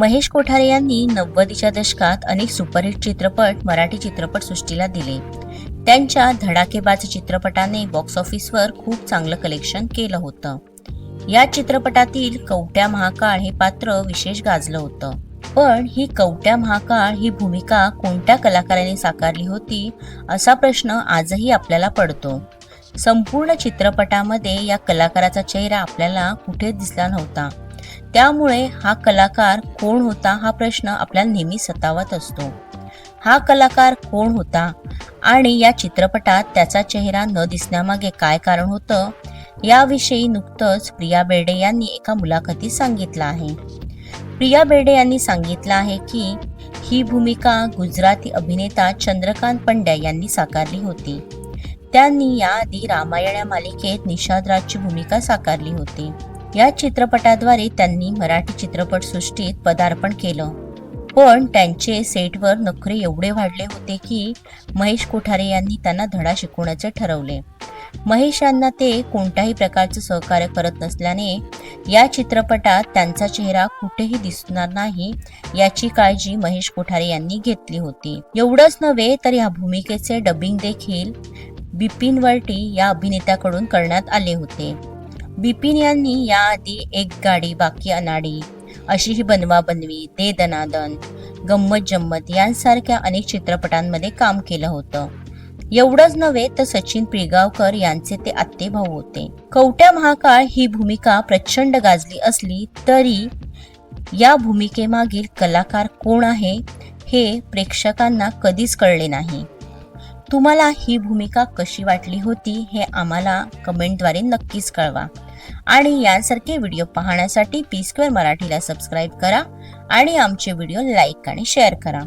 महेश कोठारे यांनी नव्वदीच्या दशकात अनेक सुपरहिट चित्रपट मराठी चित्रपटसृष्टीला दिले. त्यांच्या धडाकेबाज चित्रपटाने बॉक्स ऑफिसवर खूप चांगलं कलेक्शन केलं होतं. या चित्रपटातील कवट्या महाकाळ हे पात्र विशेष गाजलं होतं. पण ही कवट्या महाकाळ ही भूमिका कोणत्या कलाकाराने साकारली होती असा प्रश्न आजही आपल्याला पडतो. संपूर्ण चित्रपटामध्ये या कलाकाराचा चेहरा आपल्याला कुठेच दिसला नव्हता. त्यामुळे हा कलाकार कोण होता हा प्रश्न आपल्याला नेहमी सतावत असतो. हा कलाकार कोण होता आणि या चित्रपटात त्याचा चेहरा न दिसण्यामागे काय कारण होतं याविषयी नुकतंच प्रिया बेर्डे यांनी एका मुलाखतीत सांगितलं आहे. प्रिया बेर्डे यांनी सांगितलं आहे की ही भूमिका गुजराती अभिनेता चंद्रकांत पंड्या यांनी साकारली होती. त्यांनी याआधी रामायण या मालिकेत निषाद भूमिका साकारली होती. या चित्रपटाद्वारे त्यांनी मराठी चित्रपटसृष्टीत पदार्पण केलं. पण त्यांचे सेटवर नखरे एवढे वाढले होते की महेश कोठारे यांनी त्यांना धडा शिकवण्याचे ठरवले. महेश यांना ते कोणत्याही प्रकारचं सहकार्य करत नसल्याने या चित्रपटात त्यांचा चेहरा कुठेही दिसणार नाही याची काळजी महेश कोठारे यांनी घेतली होती. एवढंच नव्हे तर या भूमिकेचे डबिंग देखील बिपिन वर्टी या अभिनेत्याकडून करण्यात आले होते. बिपिन यांनी याआधी एक गाडी बाकी अनाडी अशी ही बनवा बनवी दे दनादन. गंमत जम्मत यांसारख्या अनेक चित्रपटांमध्ये काम केलं होतं. एवढंच नव्हे तर सचिन पिळगावकर यांचे ते आत्ते भाऊ होते. कवट्या महाकाळ ही भूमिका प्रचंड गाजली असली तरी या भूमिकेमागील कलाकार कोण आहे हे प्रेक्षकांना कधीच कळले नाही. तुम्हाला ही भूमिका कशी वाटली होती हे आम्हाला कमेंटद्वारे नक्कीच कळवा. आणि यांसारखे व्हिडिओ पाहण्यासाठी पी स्क्वेअर मराठीला सबस्क्राईब करा आणि आमचे व्हिडिओ लाईक आणि शेअर करा.